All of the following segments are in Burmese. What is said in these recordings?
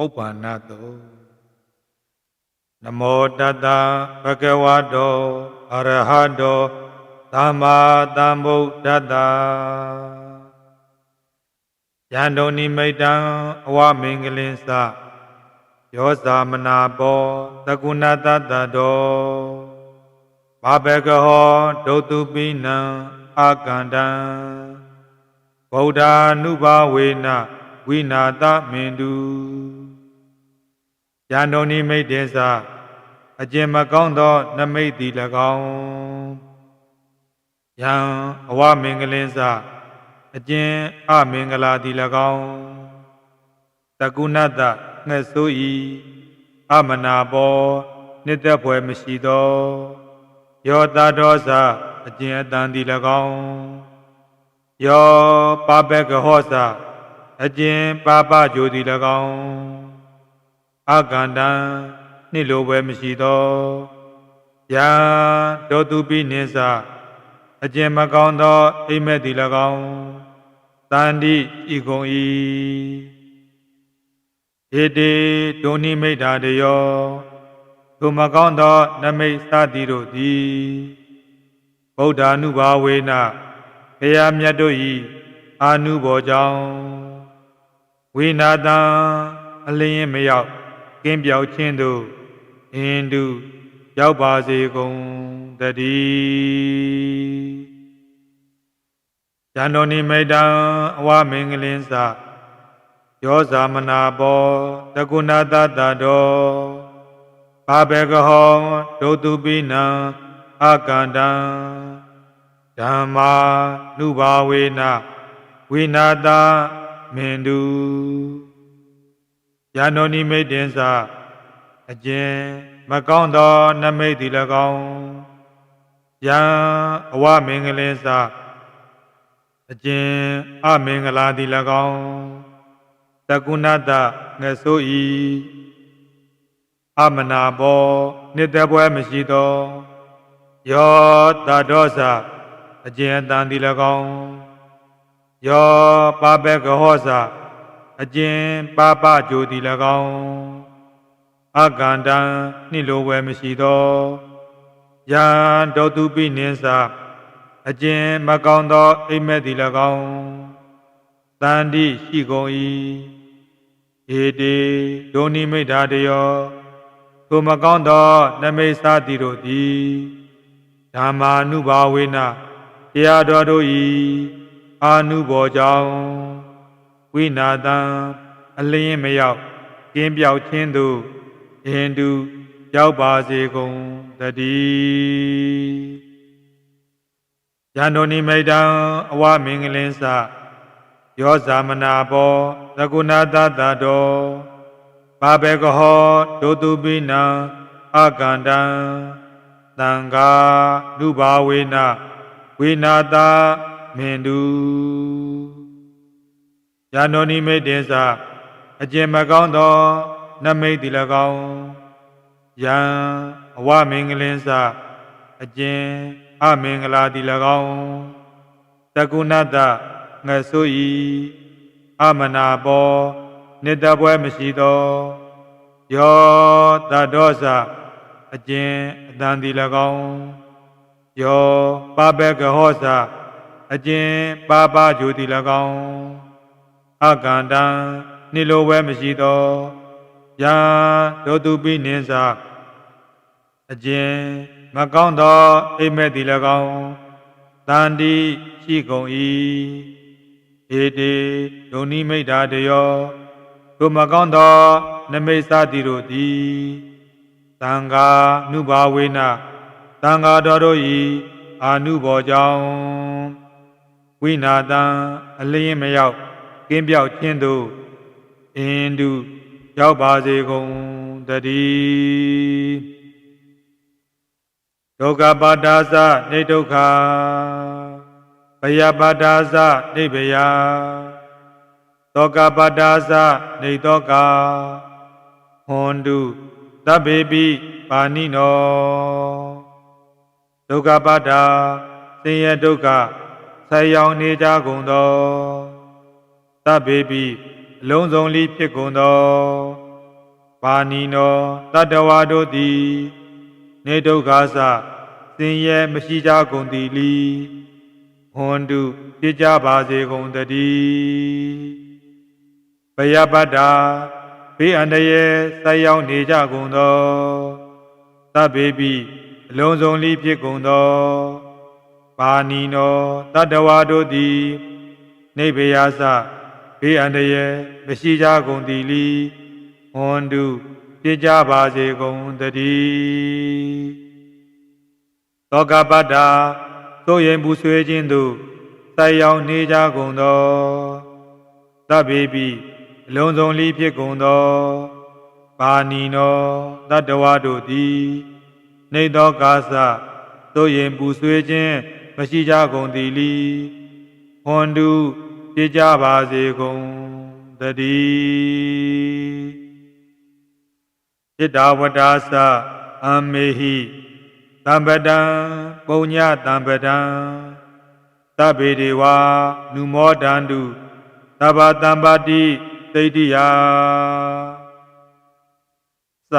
ပုပ္ပန္နတောနမောတတံဘဂဝတောအရဟတောသမ္မာသမ္ဗုဒ္ဓတ္တယန္တုန်နိမိတ်တံအဝမင်္ဂလင်္စယောဇာမနာဘောသကုဏတတ္တတောဘာဘဂဟောဒုတုပိနံအာကန္တံဗုဒ္ဓ ानु ဘာဝေနဝိနာသမင်တု ယန္တုန်နိမိတ်တေသအကျင့်မကောင်းသောနမိတ်သည်၎င်းယံအဝမင်္ဂလင်းစအကျင့်အမင်္ဂလာသည်၎င်းတကုဏတငှက်ဆိုးဤအမနာဘောနှစ်သက်ဖွယ်မရှိသောယောတာဒောသအကျင့်အတန်သည်၎င်းယောပပကဟောသအကျင့်ပါပကြိုသည်၎င်း အကန္တံနှိလိုပွဲမရှိသောယာဒောတုပိနိစ္စအကျင့်မကောင်းသောအိမ်မက်သည်၎င်းတန်တိဤကုန်၏ဧတေဒုန်နိမိတ်တာတယောသူမကောင်းသောနမိတ်စသည်တို့သည်ဗုဒ္ဓ ानु ဘာဝေနဘုရားမြတ်တို့၏အာနုဘောကြောင့်ဝိနာတံအလင်းမရောက်က င်းပြောက်ခြင်းသို့အင်းတုရောက်ပါစေကုန်တည်းဇန်တော်နိမိတံအဝမင်္ဂလင်းစယောဇာမနာဘောတကုဏတတတောဘာဘေကဟောဒုတုပိနံအကန္တံဓမ္မာနုဘာဝေနဝိနာတမင်တု ယန္တောနိမိတ်တင်္စအကျဉ်မကောင်းသောနမိတ်သည်၎င်းယံအဝမင်္ဂလင်းစအကျဉ်အမင်္ဂလာသည်၎င်းတကုဏတငဆိုးဤအမနာဘောနှစ်သက်ပွဲမရှိသောယောတတောသအကျဉ်အတန်သည်၎င်းယောပပကဟောသ အကျဉ်ပပကြိုသည်၎င်းအကန္တံနှိလိုဝယ်မရှိသောယံဒောတုပိနိသအကျဉ်မကောင်းသောအိမ်မက်သည်၎င်းတန်တိရှိကုန်၏ဧတေဒုန်နိမိတ်တာတယောထိုမကောင်းသောနမိတ်စာတိတို့သည်ဓမ္မာနုဘာဝေနတရားတော်တို့၏အာနုဘောကြောင့် ဝိနာတံအလင်းမရောက်ကင်းပြောက်ခြင်းသို့အင်းတုရောက်ပါစေကုန်တည်းယန္တောနိမိတံအဝမင်္ဂလင်းစယောဇာမနာဘောသကုဏတတတောဘာဘေကဟောဒုတုပိနံအကန္တံတံဃာနုဘာဝေနဝိနာတမင်တု ယန္တောနိမိတ်တေသအကျင့်မကောင်းသောနမိတ်တိ၎င်းယံအဝမင်္ဂလင်းစအကျဉ်အမင်္ဂလာတိ၎င်းတကုဏတငဆိုဤအမနာဘောနှစ်တပွဲမရှိသောယောတတောသအကျဉ်အတန်တိ၎င်းယောပပကဟောသအကျဉ်ပပဂျူတိ၎င်း အကန္တံနှိလိုဝဲမရှိသောယာဒောတုပိနိသအကျဉ်မကောင်းသောအိမ်မက်သည်၎င်းတန်တိရှိကုန်၏ဧတေဒုန်နိမိတ်တာတယောထိုမကောင်းသော နမိတ်စသည်တို့သည်သံဃာနုဘာဝေနသံဃာတော်တို့၏အာနုဘောကြောင့်ဝိနာတံအလင်းမရောက် ကင်းပြောက်ခြင်းသို့အင်းတုရောက်ပါစေကုန်တည်းဒုက္ခပါတာသနေဒုက္ခဘယပါတာသနေဘယသောကပါတာသနေသောကဟွန်တုသဗ္ဗေပိပါဏိနောဒုက္ခပါတာဆင်းရဲဒုက္ခဆက်ရောက်နေကြကုန်သော သဗ္ဗေပိအလုံးစုံလေးဖြစ်ကုန်သောပါဏီနောတတ္တဝါတို့သည်နေဒုက္ခသစင်ရဲမရှိကြကုန်သည်လီဟွန်တုဖြစ်ကြပါစေကုန်တည်းဘယပတ္တာဘေးအန္တရာယ်ဆက်ရောက်နေကြကုန်သောသဗ္ဗေပိအလုံးစုံလီဖြစ်ကုန်သောပါဏီနောတတ္တဝါတို့သည်နေဗယသ ဘေးအန္တရာယ်မရှိကြကုန်သည်လီဟွန်တုဖြစ်ကြပါစေကုန်တည်းသောကပတ္တာသို့ရင်ပူဆွေးခြင်းသို့ဆက်ရောက်နေကြကုန်သောသဗ္ဗေပိအလုံးစုံလီဖြစ်ကုန်သောပါဏီနောတတ္တဝါတို့သည်နေသောကာသသို့ရင်ပူဆွေးခြင်းမရှိကြကုန်သည်လီဟွန်တု ဖြစ်ကြပါစေကုန်တည်းဣဒဝတ္တာသအမေဟိတံပတံပုံညတံပတံသဗ္ဗေဒေဝနုမောတန္တုသဗ္ဗတံပါတိသိတ္တိယသ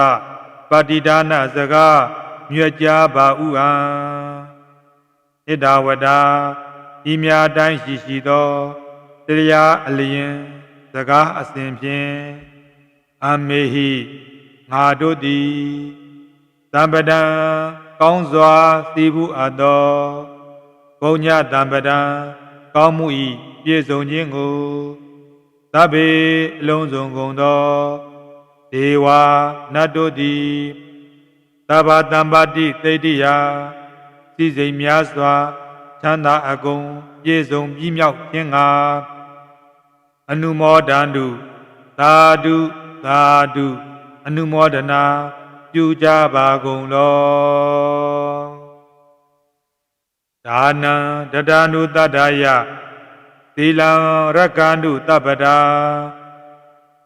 ပတိဒါနစကားမြွက်ကြားပါဥဟံဣဒဝတ္တာဤမြာတိုင်းရှိရှိသော တရားအလျင်စကားအစဉ်ဖြင့်အမေဟိငါတို့သည်တံပဒံကောင်းစွာသိဘူးအပ်သောဘုံညတံပဒံကောင်းမှု၏ပြည့်စုံခြင်းကိုသဗ္ဗေအလုံးစုံကုန်သောဒေဝနတ်တို့သည်သဗ္ဗတံပါတိသိတ္တိယစိစိမ်များစွာချမ်းသာအကုန်ပြည့်စုံပြီးမြောက်ခြင်းငါ အနုမောဒန္တုသာဓုသာဓုအနုမောဒနာပြုကြပါကုန်လောဒါနံတတနုတတ္တယသီလံရက္ခန္တုတပ္ပတာ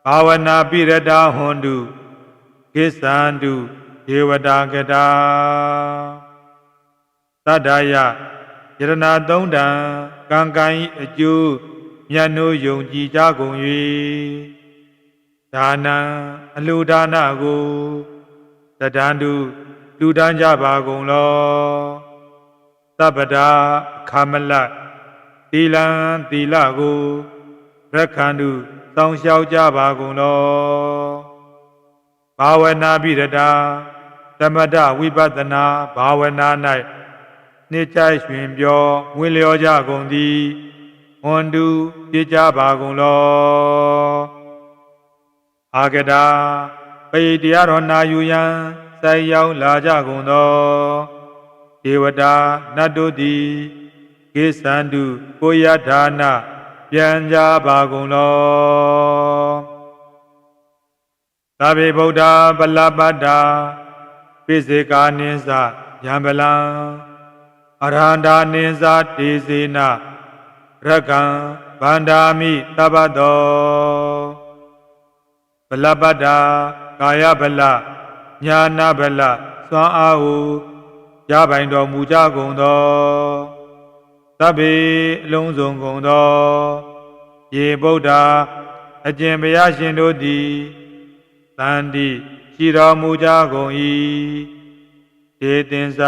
ဘာဝနာပိရတာဟွန်တုကိစ္ဆန္တုဒေဝတာကတာတတ္တယယရဏသုံးတံကံကံဤအကျိုး မြတ်နိုးယုံကြည်ကြကုန်၍ဒါနံအလှူဒါနကိုတတန္တုလူတန်းကြပါကုန်လောသဗ္ဗတာခမလတ်သီလံသီလကိုရက္ခန္တုတောင်းလျှောက်ကြပါကုန်လောဘာဝနာပိရတာသမထဝိပဿနာဘာဝနာ၌နှစ်ချိုက်ရွှင်ပြောဝင်လျောကြကုန်သည် ဟွန်တုပြကြပါကုန်လောအာဂတာပေတရားတော်နာယူရန်စိုက်ရောက်လာကြကုန်သောဒေဝတာနတ်တို့သည်ကိသန္တုကိုယထာနာပြန်ကြပါကုန်လောသဗ္ဗေဗုဒ္ဓပလပတ္တာပိစေကာနိသယံပလံအရဟန္တာနိသတေစေန ရကံဗန္ဒာမိတပ္ပတောဗလပတ္တာကာယဗလညာနာဗလစွမ်းအားဟုရပိုင်တော်မူကြကုန်သောသဗ္ဗေအလုံးစုံကုန်သောယေဗုဒ္ဓအကျင့်ဘုရားရှင်တို့သည်တန်တိရှိတော်မူကြကုန်၏ဒေသင်္စ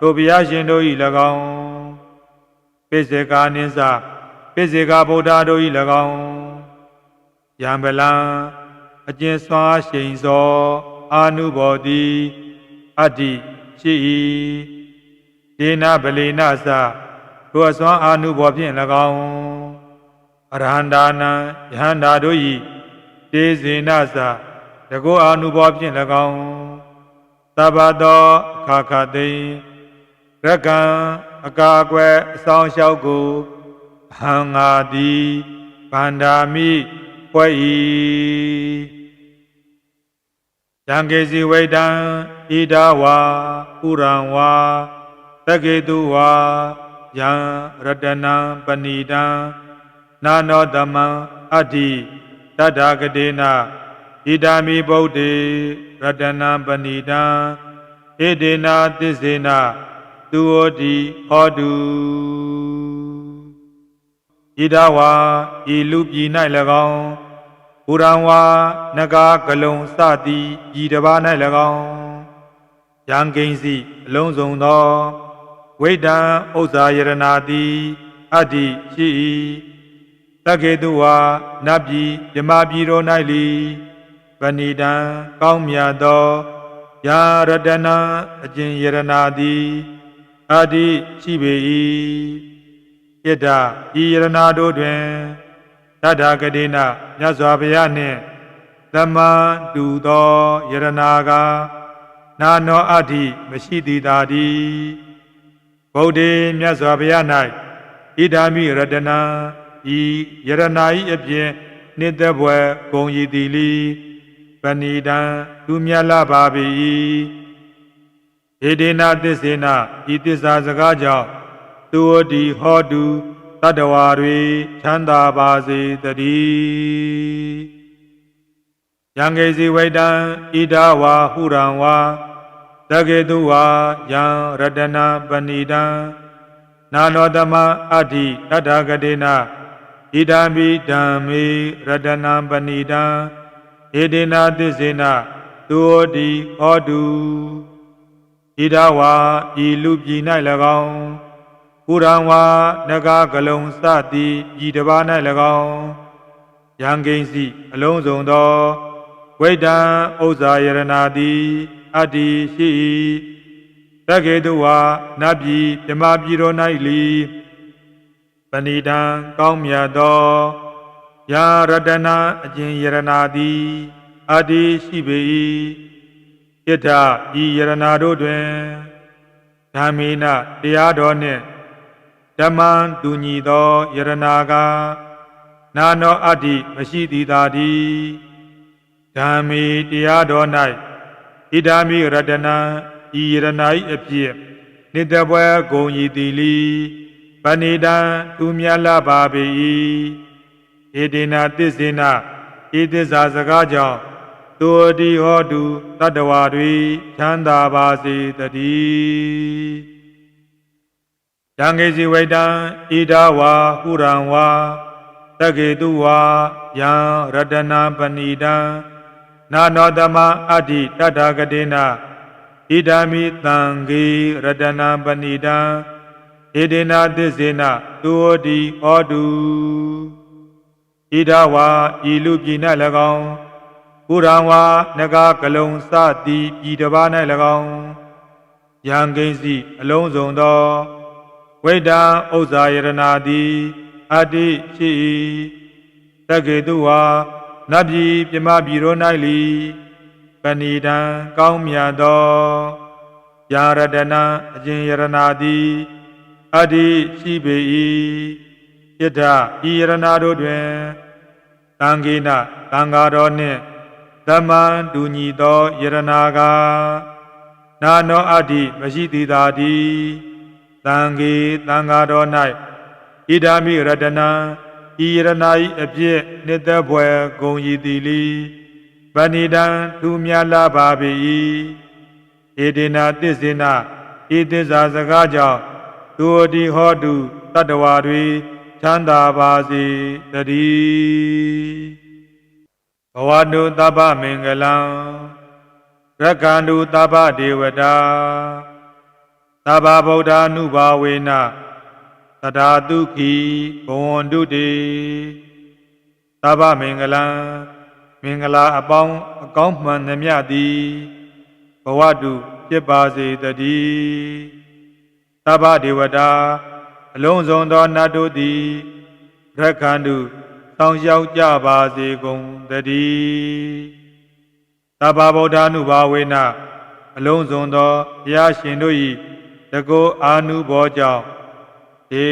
တို့ဘုရားရှင်တို့၏၎င်း ပိစေကာနိစ္စပိစေကာဗုဒ္ဓတို့၏၎င်းယံပလံအကျဉ်စွာရှိန်သော အာနုဘောတိအတ္တိရှိ၏ဒေနဗလေနသတို့အစွမ်းအာနုဘောဖြင့်၎င်းအရဟန္တာနံယဟန္တာတို့၏တေဇေနသတကောအာနုဘောဖြင့်၎င်းသဗ္ဗတောအခါခသိရကံ အကာအကွယ်အဆောင်လျှောက်ကိုဟံငါသည်ဗန္ဒာမိဖွဲ့၏ယံကေစီဝိတံဣဒဝါပုရံဝါတကေတုဝါယံရတနံပဏိတံနာနောတမံအတ္တိတတ္ထာဂတေနဣဒာမိဗုဒ္ဓေရတနံပဏိတံဣဒေနာသစ္စေန သူဝတိဟောတုဣဒဝါဤလူပြည်၌၎င်းပုရံဝါနဂါကလုံစသည်ဤတစ်ပါး၌၎င်းယံကိဉ္စီအလုံးစုံသောဝိတံဥစ္စာယရနာတိအတ္တိရှိ၏တက္ကေတုဝါနတ်ပြည်ဓမ္မပြည်တော်၌လီပဏိတံကောင်းမြတ်သောယာရတနာအကျင်ယရနာတိ အတ္တိရှိပေ၏ယတဤယရနာတို့တွင်တထာဂတိနမြတ်စွာဘုရားနှင့်သမန်တူသောယရနာကနာနောအတ္တိမရှိသည်သာတည်းဗုဒ္ဓေမြတ်စွာဘုရား၌ဣဒာမိရတနာဤယရနာဤအပြင်နှစ်သက်ဘွယ်ဂုံရည်သည်လီပဏိတံသူမြတ်လာပါပေ၏ ဧဒေနာသစ္စေနဤသစ္စာစကားကြောင့်သူဝတိဟောတုတတ္တဝါတွေချမ်းသာပါစေတည်းယံကေစီဝိတံဣဒဝါဟုရံဝါတကေတုဝါယံရတနာပဏိတံနာနောတမအဋ္ဌိတတ္ထဂတေနဣဒံမိဓမ္မေရတနာပဏိတံဧဒေနာသစ္စေနသူဝတိဟောတု ဣဒဝါဤလူပြည်၌၎င်းပုရံဝါနဂါကလုံစသည်ဤတစ်ပါး၌၎င်းယံကိဉ္စီအလုံးစုံသောဝိတံဥစ္စာယရနာတိအတ္တိရှိ၏တက္ကေတုဝါနတ်ပြည်ဓမ္မပြည်တော်၌လီပဏိတံကောင်းမြတ်သောယာရတနာအကျင်ယရနာတိအတ္တိရှိပေ၏ ဣဒ္ဓဤယရနာတို့တွင်ဓမ္မေနတရားတော်နှင့်ဓမ္မံတူညီသောယရနာကနာနောအတ္တိမရှိသည်သာတည်းဓမ္မေတရားတော်၌ဣဒာမိရတနာဤယရနာ၏အဖြစ်နိတပွဲဂုံဤတိလီပဏိတံသူမြတ်လာပါပေ၏ဧတေနာသစ္စေနဤသစ္စာစကားကြောင့် သူအတိဟောတုတတ္တဝါတွေချမ်းသာပါစေတည်းတံငေစီဝိတံဣဒဝါဟုရံဝါတကေတုဝါယံရတနာပဏိတံနာနောတမအတ္တိတတ္ထဂတေနဣဒာမိတံဂေရတနာပဏိတံဧဒေနာသစ္စေနသူဝတိဟောတုဣဒဝါဤလူပြည်၌၎င်း ကုရံဝါနဂါကလုံစသည်ပြည်တစ်ပါး၌၎င်းယံကိဉ္စီအလုံးစုံသောဝိတံဥစ္စာယရနာတိအတ္တိရှိ၏တက္ကေတုဝါနတ်ပြည်ပြမပြည်တို့၌လီပဏိတံကောင်းမြတ်သောယာရတနာအကျင်ယရနာတိအတ္တိရှိပေ၏ယထဤယရနာတို့တွင်သံဃိနသံဃာတော်နှင့် သမံတူညီသောယရနာကနာနောအတ္တိမရှိသည်သာတည်းသံဃေသံဃာတော်၌ဣဒာမိရတနာဤယရနာ၏အပြည့်နှစ်သက်ဘွယ်ဂုံရည်သည်လီပဏိတံသူမြတ်လာပါပေ၏ဧဒေနာသစ္စေနဤသစ္စာစကားကြောင့်သူအတိဟောတုတတ္တဝါတွေချမ်းသာပါစေတည်းဘ ဝတုသဗ္ဗမင်္ဂလံရက္ခန္တုသဗ္ဗဒေဝတာသဗ္ဗဗုဒ္ဓ ानु ဘာဝေနသဒ္ဓါတုခိဘဝန္တုတေသဗ္ဗမင်္ဂလံမင်္ဂလာအပေါင်းအကောင်းမှန်သမျှသည်ဘဝတုဖြစ်ပါစေတည်းသဗ္ဗဒေဝတာအလုံးစုံသောနတ်တို့သည်ရက္ခန္တု တောင်းလျှောက်ကြပါစေကုန်တည်းသဗ္ဗဗုဒ္ဓ ानु ဘာဝေနအလုံးစုံသောဘုရားရှင်တို့၏တကောအာနုဘောကြောင့်ေ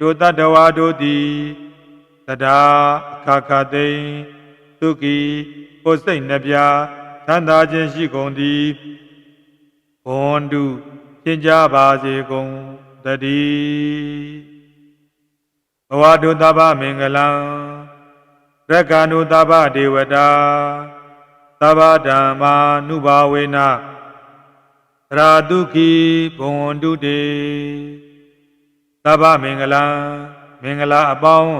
တို့တတ္တဝါတို့သည်တဒါအခါခါသိင်သုခီကိုယ်စိတ်နှပြသန္တာခြင်းရှိကုန်သည်ဘွန်တုရှင်းကြပါစေကုန်တည်းဘဝတုတဗ္ဗမင်္ဂလံ ရက္ခဏုတဗ္ဗဒေဝတာသဗ္ဗဓမ္မာနုဘာဝေနရာတုခိဘွန်တုတေသဗ္ဗမင်္ဂလံမင်္ဂလာအပေါင်း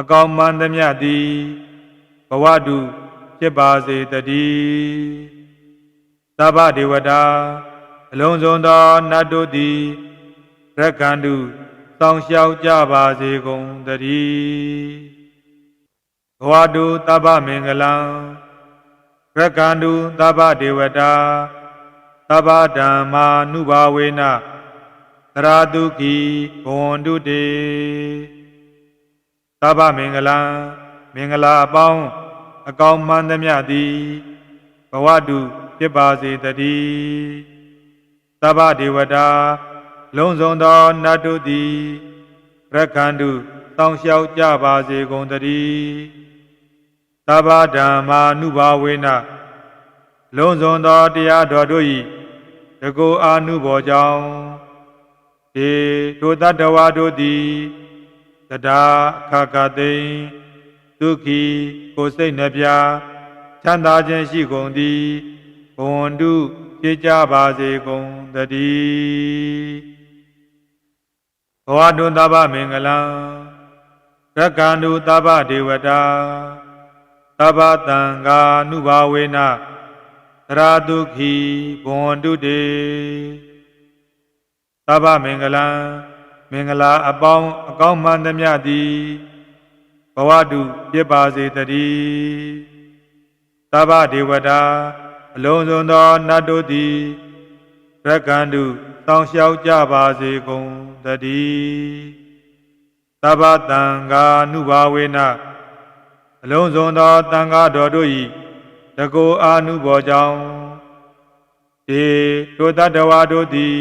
အကောင်းမှန်သမျှသည်ဘဘဝတုဖြစ်ပါစေတည်းသဗ္ဗဒေဝတာအလုံးစုံသောနတ်တို့သည်ရက္ခန္တုစောင့်ရှောက်ကြပါစေကုန်တည်း ဘဝတုသဗ္ဗမင်္ဂလံရက္ခန္တုသဗ္ဗဒေဝတာသဗ္ဗဓမ္မာနုဘာဝေနသရတုခိဘဝန္တုတေသဗ္ဗမင်္ဂလံမင်္ဂလာအပေါင်းအကောင်မှန်သမျှသည်ဘဝတုဖြစ်ပါစေတည်းသဗ္ဗဒေဝတာလုံးစုံသောနတ်တို့သည်ရက္ခန္တုတောင်းလျှောက်ကြပါစေကုန်တည်း သဗ္ဗဓမ္မာနုဘာဝေနလုံးစုံသောတရားတော်တို့၏တကူအာနုဘောကြောင့်ေထိုတတ္တဝါတို့သည်တဒါအခါခသိင်ဒုက္ခိကိုယ်စိတ်နှပြချမ်းသာခြင်းရှိကုန်သည်ဘဝန္တုဖြစ်ကြပါစေကုန်တည်းဘဝတုသဗ္ဗမင်္ဂလံရက္ခန္တုသဗ္ဗဒေဝတာ သဗ္ဗတံဃာနုဘာဝေနသရတုခိဘဝန္တုတေသဗ္ဗမင်္ဂလံမင်္ဂလာအပေါင်းအကောင်းမှန်သမျှသည်ဘဝတုဖြစ်ပါစေတည်းသဗ္ဗဒေဝတာအလုံးစုံသောနတ်တို့သည်ရက္ခန္တုတောင်းလျှောက်ကြပါစေကုန်တည်းသဗ္ဗတံဃာနုဘာဝေန အလုံးစုံသောတန်ဃာတော်တို့၏တကောအာနုဘောကြောင့်ဒီတို့တတဝါတို့သည်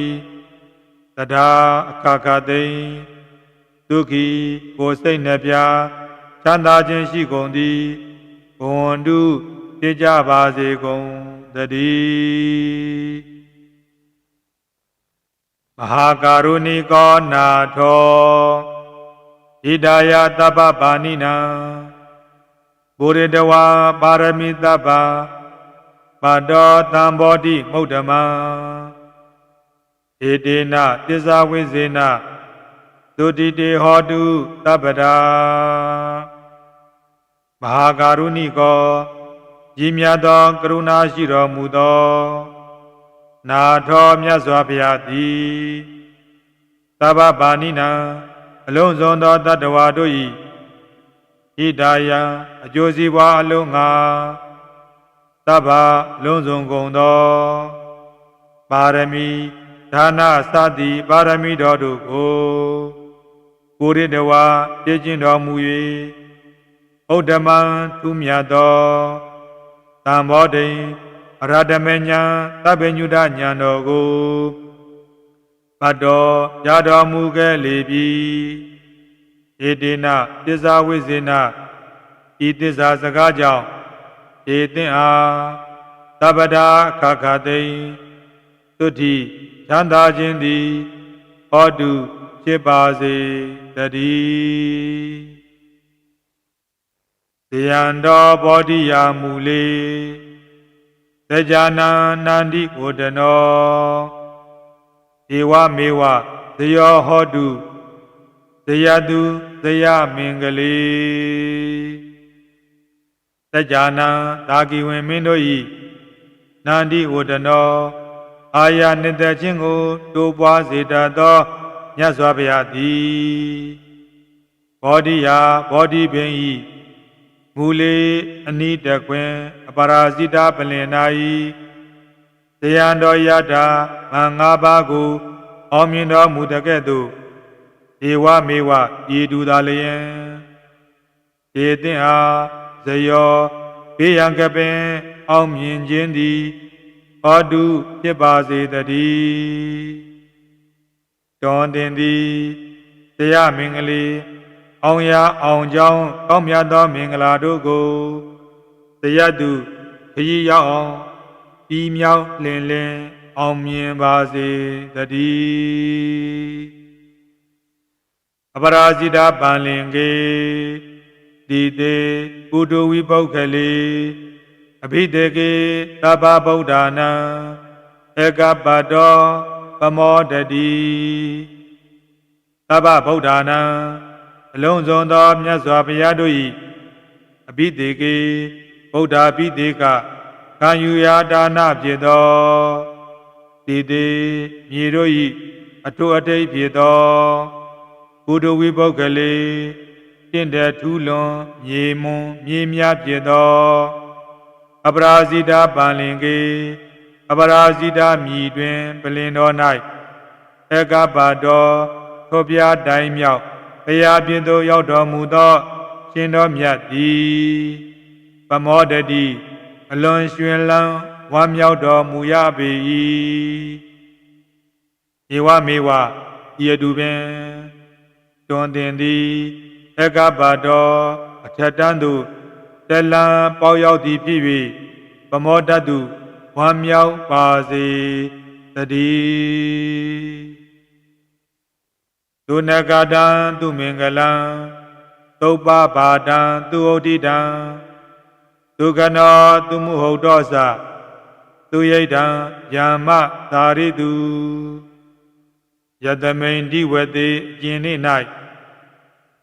တဒါအခါခသိင်ဒုက္ခိကိုယ်စိတ်နှပြချမ်းသာခြင်းရှိကုန်သည်ဘဝန္တုဖြစ်ကြပါစေကုန်တည်းမဟာကာရုဏီကောနာထောဣဒာယတပ္ပပါဏိနံ ဘုရတဝါပါရမီတပ္ပပတောတံဘောတိမုဒ္ဓမံဧတေနတစ္ဆဝိဇေနသုတိတေဟောတုတပ္ပဒါမဟာကာရုဏိကောကြီးမြတ်သောကရုဏာရှိတော်မူသော နာထောမြတ်စွာဘုရားသည်သဗ္ဗပါဏိနံအလုံးစုံသောတတ္တဝါတို့၏ ဣဒာယအကျိုးစီးပွားအလုံးငါသဗ္ဗလုံးစုံကုန်သောပါရမီဒါနစသည်ပါရမီတော်တို့ကိုကိုရတဝါပြည့်ကျင့်တော်မူ၍ဥဒ္ဓမံသူမြတ်သောတံဘောတိအရဟတမေညာသဗ္ဗညုတညာတော်ကိုပတ်တော်ရတော်မူခဲ့လေပြီ ဧတေနပစ္စာဝိဇေနဤသစ္စာစကားကြောင့်ဧသင်အားသဗ္ဗတာခခသိင်သုတိချမ်းသာခြင်းသည်ဟောတုဖြစ်ပါစေတည်းဇယံတော်ဘောဓိယာမူလေသကြနာနန္တိကိုတနောဧဝမေဝဇယောဟောတု ဇယတုဇယမင်္ဂလေသကြနာဒါကိဝင်မင်းတို့ဤနန္တိဝတနောအာရနှစ်သက်ခြင်းကိုတိုးပွားစေတတ်သောမြတ်စွာဘုရားသည်ဘောဓိယာဘောဓိပင်ဤမူလေအနိတကွင်အပရာဇိတာပလင်နာဤတရားတော်ယတာမငါးပါးကိုအောင်မြင်တော်မူတကဲ့သို့ ဧဝမေဝဤတူသာလျင်ဧသင်အားဇယောဘေးရန်ကပင်အောင်မြင်ခြင်းသည်ဟောတုဖြစ်ပါစေတည်းတောင်းတင်သည်တရားမင်္ဂလိအောင်ရအောင်ကြောင်းကောင်းမြတ်သောမင်္ဂလာတို့ကိုတရားသူခရီးရောက်အောင်ပြီးမြောက်လင်လင်အောင်မြင်ပါစေတည်း အပရာဇိတာပန်လင်ကေဒီတေပုတ္တဝိပုတ်ခလေအဘိတေကေသဗ္ဗဗုဒ္ဓနာဧကပတောပမောတတိသဗ္ဗဗုဒ္ဓနာအလုံးစုံသောမြတ်စွာဘုရားတို့၏အဘိသေကေဗုဒ္ဓဘိသေကခံယူရာဒါနဖြစ်သောတိတိမြေတို့၏အထုအထိပ်ဖြစ်သော ကုဒဝိပုဂ္ဂလေတင့်တဲ့ထူးလွန်မြေမွန်မြေမြဖြစ်သော အပရာဇိတာပန်လင်ကေအပရာဇိတာမြည်တွင်ပလင်တော်၌ဧကပါတော်ထိုပြားတိုင်းမြောက်ဘုရားပြင်သို့ရောက်တော်မူသော ရှင်တော်မြတ်သည်ပမောတတိအလွန်ရွှင်လန်းဝမ်းမြောက်တော်မူရပေ၏ဧဝမေဝဤအတူပင် တွင်တင်သည်ဧကပါတော်အထက်တန်းသို့တလံပေါရောက်သည်ဖြစ်၍ပမောတတုဝမ်းမြောက်ပါစေတည်းဒုနဂတံသူမင်္ဂလံသုပ္ပဘာတံသူဩတိတံဒုက္ခနောသူမှုဟုတ်တော်စသူယိတံယာမသာရိတု ယတမိန်ဒီဝတိအကျင်နေ့၌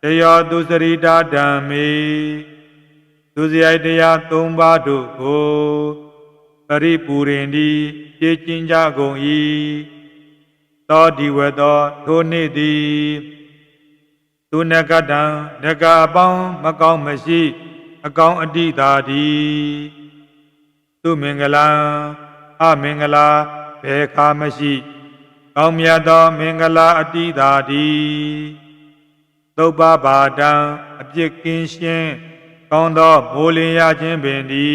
တယောသူစရိတာဓမ္မေသူစရိုက်တရား၃ပါးတို့ကိုပရိပူရင်ဒီပြည့်ကျင်ကြကုန်၏သောဒီဝသောထိုနေ့သည်သူနကတံနဂအပေါင်းမကောင်းမရှိ အကောင်းအတိသာဒီသူမင်္ဂလာအမင်္ဂလာဘယ်ခါမရှိ ကောင်းမြတ်သောမင်္ဂလာအတိသာဒီသုပ္ပဘာတံအပြစ်ကင်းရှင်းကောင်းသောမိုးလင်းရခြင်းပင်ဒီ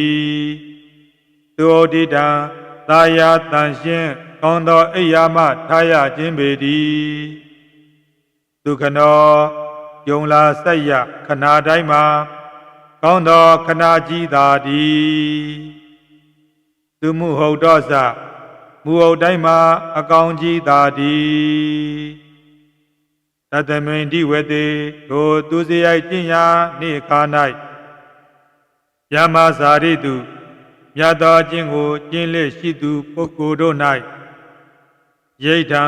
သူဩတိတံသာယာတန်ရှင်းကောင်းသောအိယာမထားရခြင်းပေဒီဒုက္ခနောယုံလာဆက်ရခဏတိုင်းမှာကောင်းသောခဏကြီးသာဒီသူမှုဟုတ်တော့စ မူဟုတ်တိုင်းမှာအကောင်ကြီးသာဒီတတမင်ဒီဝတေတို့သူစရိုက်ကျင့်ရာနေခါ၌ယမဇာရိတုမြတ်သောအကျင့်ကိုကျင့်လက်ရှိသူပုဂ္ဂိုလ်တို့၌ရိဋ္ဌံ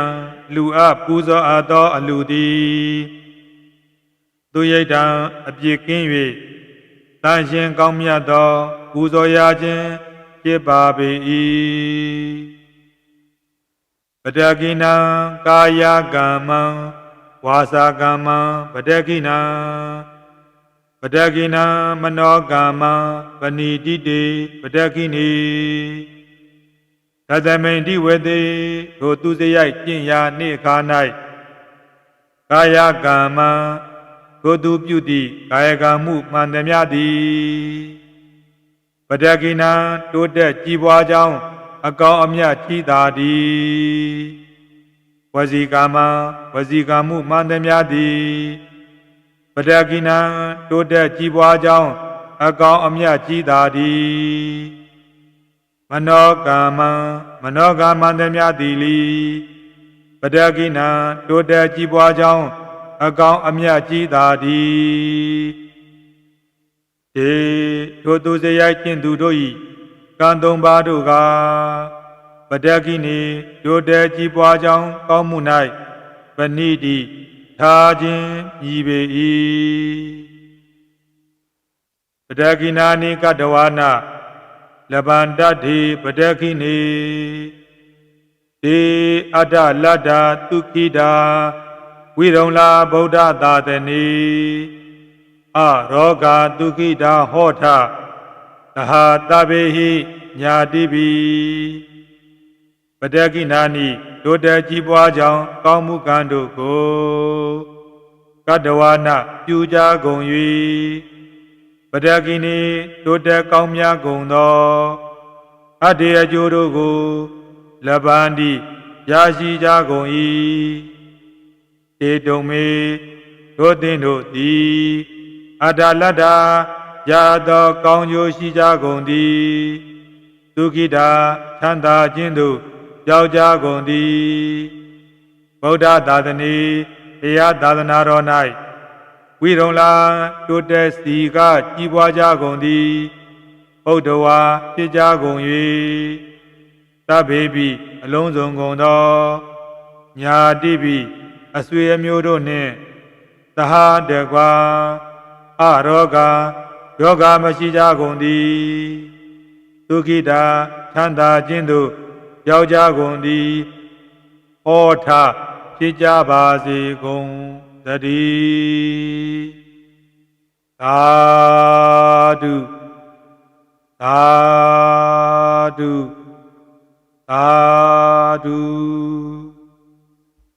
လူအပ်ပူဇော်အပ်သောအလူသည်သူရိဋ္ဌံအပြစ်ကင်း၍တန်ရှင်ကောင်းမြတ်သောပူဇော်ရာခြင်းဖြစ်ပါပေ၏ ပတကိနံကာယကမ္မံဝါစာကမ္မံပတကိနံပတကိနံမနောကမ္မံပဏိတိတေပတကိနီသတမိန်တိဝေတိထိုသူစရိုက်ကျင့်ရာနှင့်အခါ၌ကာယကမ္မံကိုသူပြုသည့်ကာယကံမှုမှန်သမျှသည်ပတကိနံတိုးတက်ကြီးပွားကြောင်း အကောင်အမြတ်ချီးသာသည်ဝစီကာမံဝစီကံမှုမှန်သမျှသည်ပတကိနံတိုးတက်ကြီးပွားကြောင်းအကောင်အမြတ်ကြီးသာသည်မနောကမ္မံမနောကမ္မံသမျှသည်လီပတကိနံတိုးတက်ကြီးပွားကြောင်းအကောင်အမြတ်ကြီးသာသည်တေထိုသူစရိုက်ကျင့်သူတို့၏ ကံသုံးပါးတို့ကပတကိနေတိုးတက်ကြီးပွားကြောင်းကောင်းမှု၌ပဏိတိထားခြင်းဤပေ၏ပတကိနာနိကတဝါနာလဗန္တတိပတခိနေတေအတ္တလတ္တာဒုက္ခိတာဝိရုံလာဗုဒ္ဓသာသနေအရောဂဒုက္ခိတာဟောထ သဟာတဘေဟိညာတိပိပတကိနာနိတိုတကြီးပွားကြောင်းကောင်းမှုကံတို့ကိုကတဝနာပြုကြကုန်၍ပတကိနိတိုတကောင်းမြတ်ကုန်သောအတ္တေအကျိုးတို့ကိုလဗန္တိရရှိကြကုန်၏တေတုံမေတို့သင်တို့သည်အတ္တလတ္တာ ရသောကောင်းကျိုးရှိကြကုန်သည်ဒုက္ခိတာချမ်းသာခြင်းသို့ရောက်ကြကုန်သည်ဗုဒ္ဓသာသနေတရားသာသနာတော်၌ဝိရုံလာတိုးတက်စီကကြီးပွားကြကုန်သည်ဗုဒ္ဓဝါဖြစ်ကြကုန်၍သဗ္ဗေပိအလုံးစုံကုန်သောညာတိပိအဆွေအမျိုးတို့နှင့်သဟာတကွာအရောဂ ယောဂမရှိကြကုန်သည်ဒုက္ခိတာချမ်းသာခြင်းသို့ရောက်ကြကုန်သည်ဟောထဖြစ်ကြပါစေကုန်သတည်းသာဓုသာဓုသာဓု